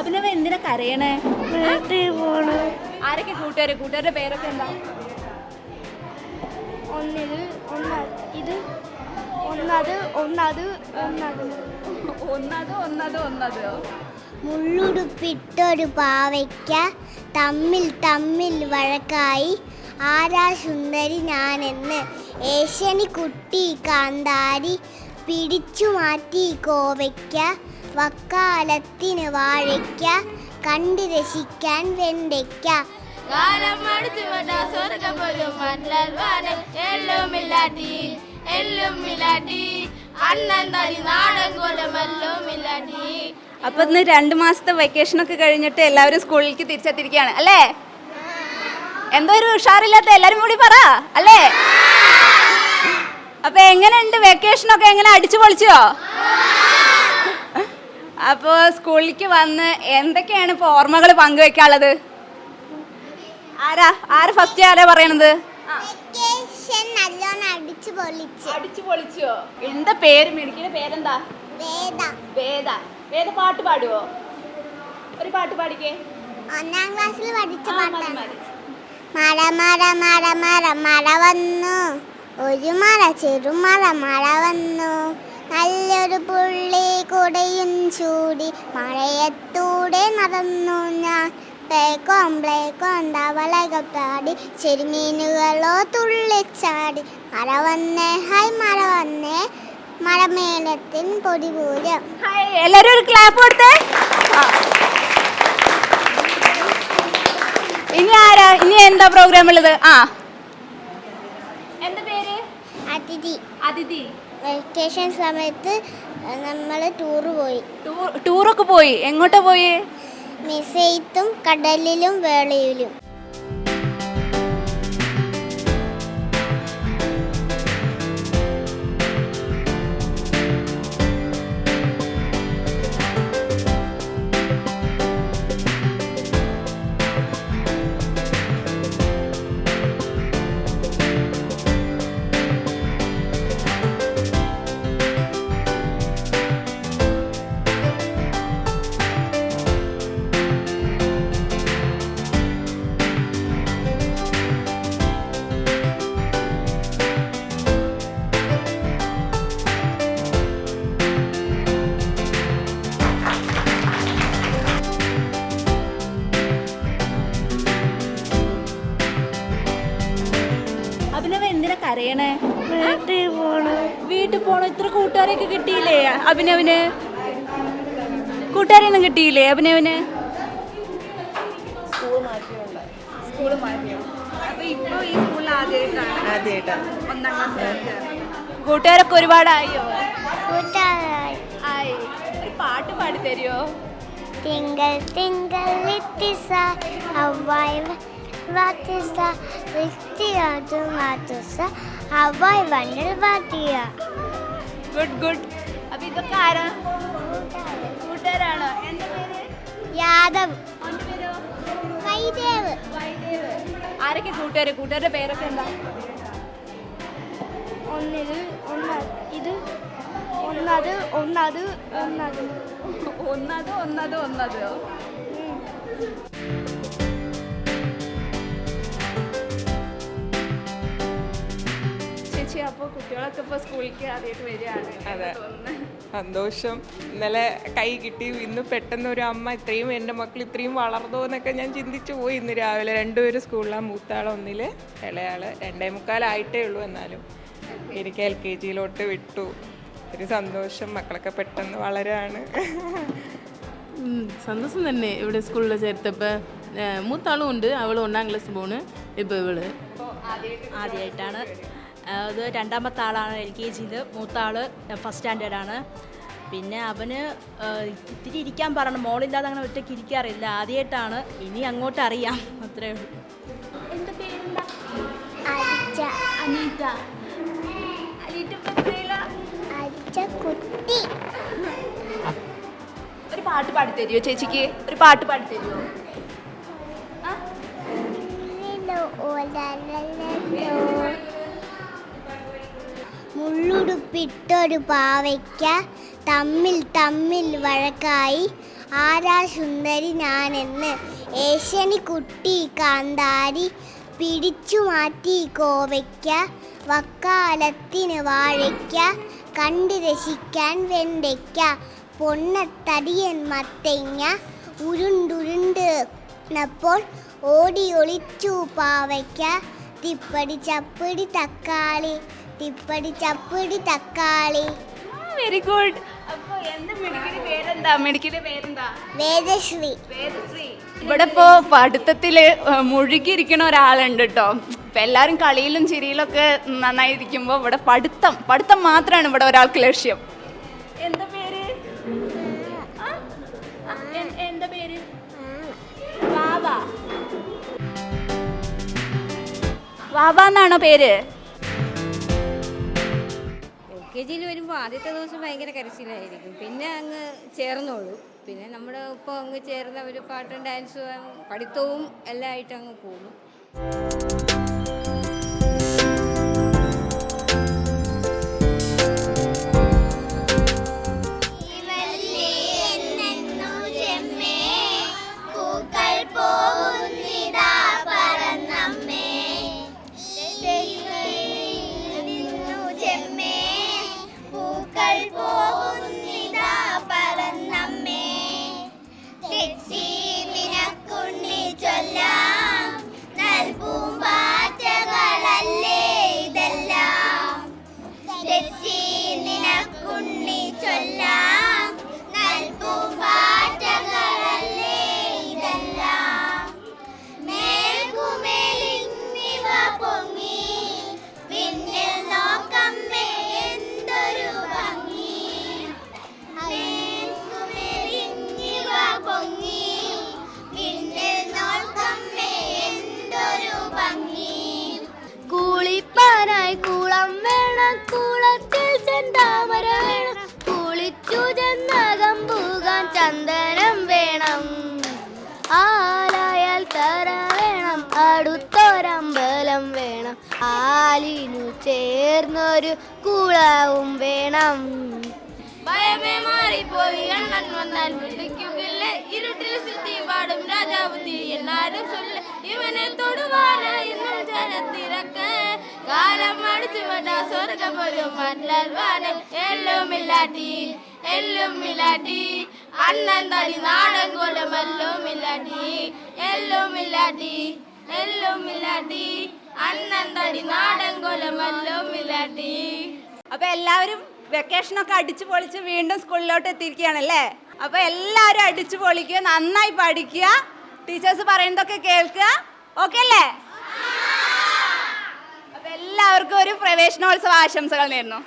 അഭിനവ് എന്തിനാ കരയണേ? ആരൊക്കെ കൂട്ടുകാര്? കൂട്ടുകാരുടെ പേരൊക്കെ എന്താ? ഒന്നിത് ഒന്നാ ഇത് ഒന്നത് ഒന്നത് ഒന്നത്. ഒന്നത് ഒന്നത് ഒന്നത്. മുള്ളുടുപ്പിട്ടൊരു പാവയ്ക്ക തമ്മിൽ തമ്മിൽ വഴക്കായി ആരാ സുന്ദരി ഞാനെന്ന്? ഏഷ്യനി കുട്ടി കാന്താരി പിടിച്ചു മാറ്റി കോവയ്ക്ക വക്കാലത്തിന് വാഴയ്ക്ക കണ്ടു രസിക്കാൻ വെണ്ടയ്ക്ക. കാലം അടുത്ത് വന്ന സ്വർഗം പോലും മണ്ണൽവാണ് എല്ലും ഇല്ലാട്ടി എല്ലും ഇല്ലാട്ടി. അണ്ണൻ തനി നാടൻ കോലം ഇല്ലാട്ടി. അപ്പൊ ഇന്ന് രണ്ട് മാസത്തെ വെക്കേഷൻ ഒക്കെ കഴിഞ്ഞിട്ട് എല്ലാവരും സ്കൂളിലേക്ക് തിരിച്ചെത്തിരിക്കുകയാണ് അല്ലേ? എന്തോ ഒരു ഉഷാറില്ലാത്ത എല്ലാരും കൂടി പറ അല്ലേ? അപ്പൊ എങ്ങനെയുണ്ട് വെക്കേഷൻ ഒക്കെ? എങ്ങനെ അടിച്ചു പൊളിച്ചോ അപ്പോ സ്കൂളിലേക്ക് വന്ന് എന്തൊക്കെയാണ് ഇപ്പൊ ഓർമ്മകൾ പങ്കുവെക്കാനുള്ളത് ആരാ? ആര് ഫസ്റ്റ് ആരാ പറയണത്? അടിച്ചു പൊളിച്ചോ. എന്താ പേര് മിടുക്കിയുടെ പേരെന്താ? വേദ. വേദ. പാട്ട് പാടുവോ? ഒരു പാട്ട് പാടിക്കേ. ഒന്നാം ക്ലാസ്സിൽ പഠിച്ച പാട്ടാണ്. മഴ മഴ മഴ മഴ മഴ വന്നു. ഒരു മഴ ചെറുമഴ മഴ വന്നു. നല്ലൊരു പുള്ളി കുടയും ചൂടി മഴയത്തൂടെ നടന്നു ഞാൻ. പ്ലേക്കോം പ്ലേക്കോം തവളകൾ പാടി ചെറുമീനുകളോ തുള്ളിച്ചാടി. മഴ വന്നേ ഹായ് മഴ വന്നേ മഴമേളത്തിൻ പൊടിപൂരം. എല്ലാവരും ഒരു ക്ലാപ്പ് കൊടുത്തേ. ഇനി ആരാ ഇനി എന്താ പ്രോഗ്രാം ഉള്ളത്? ആ. എന്താ പേര്? അതിഥി. അതിഥി. വെക്കേഷൻ സമയത്ത് നമ്മൾ ടൂർ പോയി. ടൂർ ടൂറൊക്കെ പോയി. എങ്ങോട്ടാ പോയി? മിസൈത്തും കടലിലും വേളയിലും. വീട്ടിൽ പോണു. ഇത്ര കൂട്ടുകാരെയൊക്കെ കിട്ടിയില്ലേ? അഭിനവന്? കൂട്ടുകാരെയൊന്നും കിട്ടിയില്ലേ അഭിനവന്? സ്കൂൾ കൂട്ടുകാരൊക്കെ ഒരുപാടായോ? പാട്ട് പാടി തരുമോ തിങ്കൾ തിങ്കൾ ഹവായ് വാത്തിസ ഹവായ് വണ്ടൽ വാത്തിയ ഗുഡ് ഗുഡ് അപ്പൊ ഇതൊക്കെ ആരാ? കൂട്ടുകാരാണോ? എന്റെ പേര്? യാദവ്. വൈദേവ്. ആരൊക്കെ കൂട്ടുകാര്? കൂട്ടുകാരുടെ പേരൊക്കെ എന്താ? ഒന്നിത് ഒന്ന ഇത് ഒന്നത് ഒന്നത് ഒന്നത്. ഒന്നത് ഒന്നത് ഒന്നത്. ചേച്ചി അപ്പോൾ കുട്ടികളൊക്കെ ഇപ്പോൾ സ്കൂളിലേക്ക് ആദ്യമായിട്ട് വരികയാണ്. അതെ. സന്തോഷം. ഇന്നലെ കൈ കിട്ടി ഇന്ന് പെട്ടെന്ന് ഒരു അമ്മ ഇത്രയും എന്റെ മക്കൾ ഇത്രയും വളർന്നോ എന്നൊക്കെ ഞാൻ ചിന്തിച്ചു പോയി. ഇന്ന് രാവിലെ രണ്ടുപേരും സ്കൂളിലാണ് മൂത്താൾ ഒന്നിൽ ഇളയാൾ രണ്ടേ മുക്കാലായിട്ടേ ഉള്ളൂ എന്നാലും എനിക്ക് എൽ കെ ജിയിലോട്ട് വിട്ടു. ഒരു സന്തോഷം. മക്കളൊക്കെ പെട്ടെന്ന് വളരാണ്. സന്തോഷം തന്നെ ഇവിടെ സ്കൂളിൽ ചേർത്തപ്പോൾ മൂത്താളും ഉണ്ട് അവൾ ഒന്നാം ക്ലാസ് പോണ്. ഇപ്പോൾ ഇവൾ ആദ്യമായിട്ടാണ് അത് രണ്ടാമത്തെ ആളാണ് എൽ കെ ജിയിൽ മൂത്ത ആൾ ഫസ്റ്റ് സ്റ്റാൻഡേർഡാണ് പിന്നെ അവന് ഇത്തിരി ഇരിക്കാൻ പറയണം. മോളില്ലാതെ അങ്ങനെ ഒറ്റയ്ക്ക് ഇരിക്കാറില്ല. ആദ്യമായിട്ടാണ് ഇനി അങ്ങോട്ട് അറിയാം. അത്രേ ഉള്ളൂ. അനീറ്റ. കുട്ടി. ഒരു പാട്ട് പാടി തരുമോ ചേച്ചിക്ക്? ഒരു പാട്ട് പാടി തരുമോ മുള്ളുടുപ്പിട്ടൊരു പാവയ്ക്ക തമ്മിൽ തമ്മിൽ വഴക്കായി. ആരാ സുന്ദരി ഞാനെന്ന് ഏഷ്യനി കുട്ടി കാന്താരി പിടിച്ചു മാറ്റി കോവയ്ക്ക വക്കാലത്തിന് വാഴയ്ക്ക കണ്ടു രസിക്കാൻ വെണ്ടയ്ക്ക പൊണ്ണത്തടിയൻ മത്തങ്ങ ഉരുണ്ടുരുണ്ട് പ്പോൾ ഓടി ഒളിച്ചു പാവയ്ക്ക തിപ്പടി ചപ്പടി തക്കാളി തിപ്പടി ചപ്പടി തക്കാളി. വെരി ഗുഡ് അപ്പൊ എന്താ മെഡിക്കന്റെ പേരെന്താ? മെഡിക്കന്റെ പേരെന്താ? വേദശ്രീ. വേദശ്രീ. ഇവിടെ ഇപ്പോ പഠിത്തത്തിൽ മുഴുകിയിരിക്കണ ഒരാളുണ്ട് കേട്ടോ ഇപ്പൊ എല്ലാരും കളിയിലും ചിരിയിലും ഒക്കെ നന്നായിരിക്കുമ്പോ ഇവിടെ പഠിത്തം പഠിത്തം മാത്രമാണ് ഇവിടെ ഒരാൾക്ക് ലക്ഷ്യം. എന്താ പേര്? എന്താ പേര്? വാവ. വാവ എന്നാണോ പേര്? കെ ജിയിൽ വരുമ്പോൾ ആദ്യത്തെ ദിവസം ഭയങ്കര കരച്ചിലായിരിക്കും. പിന്നെ അങ്ങ് ചേർന്നോളൂ. പിന്നെ നമ്മുടെ ഒപ്പം അങ്ങ് ചേർന്ന ഒരു പാട്ടും ഡാൻസും പഠിത്തവും എല്ലാം ആയിട്ട് അങ്ങ് പോകും. വേണം ആലായാൽ തറ വേണം അടുത്തൊരമ്പലം വേണം. ആലിനു ചേർന്നൊരു കുളവും വേണം. ഭയമേ മാറിപ്പോയി അണ്ണൻ വന്നാൽ വിളിക്കുകില്ല ഇരുട്ടിൽ സിദ്ധി പാടും രാജാവ് എന്നാരും ചൊല്ല. ഇവനെ തൊടുവാനായി ഇന്നും ജനത്തിരക്ക് കാലം അടിച്ചു വിട്ട സ്വർഗം ഒരു മല്ലാൽ വാന എല്ലും ഇല്ലാട്ടി എല്ലും ഇല്ലാട്ടി അണ്ണൻ തടി നാടൻ കൊലം എല്ലും ഇല്ലാട്ടി എല്ലും ഇല്ലാട്ടി എല്ലും ഇല്ലാട്ടി തടി നാടൻ കൊലം എല്ലും അപ്പൊ എല്ലാവരും വെക്കേഷൻ ഒക്കെ അടിച്ചു പൊളിച്ച് വീണ്ടും സ്കൂളിലോട്ട് എത്തിയിരിക്കുകയാണല്ലേ? അപ്പൊ എല്ലാവരും അടിച്ചു പൊളിക്കുക നന്നായി പഠിക്കുക. ടീച്ചേഴ്സ് പറയുന്നതൊക്കെ കേൾക്കുക. ഓക്കെ അല്ലേ? അപ്പൊ എല്ലാവർക്കും ഒരു പ്രവേശനോത്സവ ആശംസകൾ നേരുന്നു.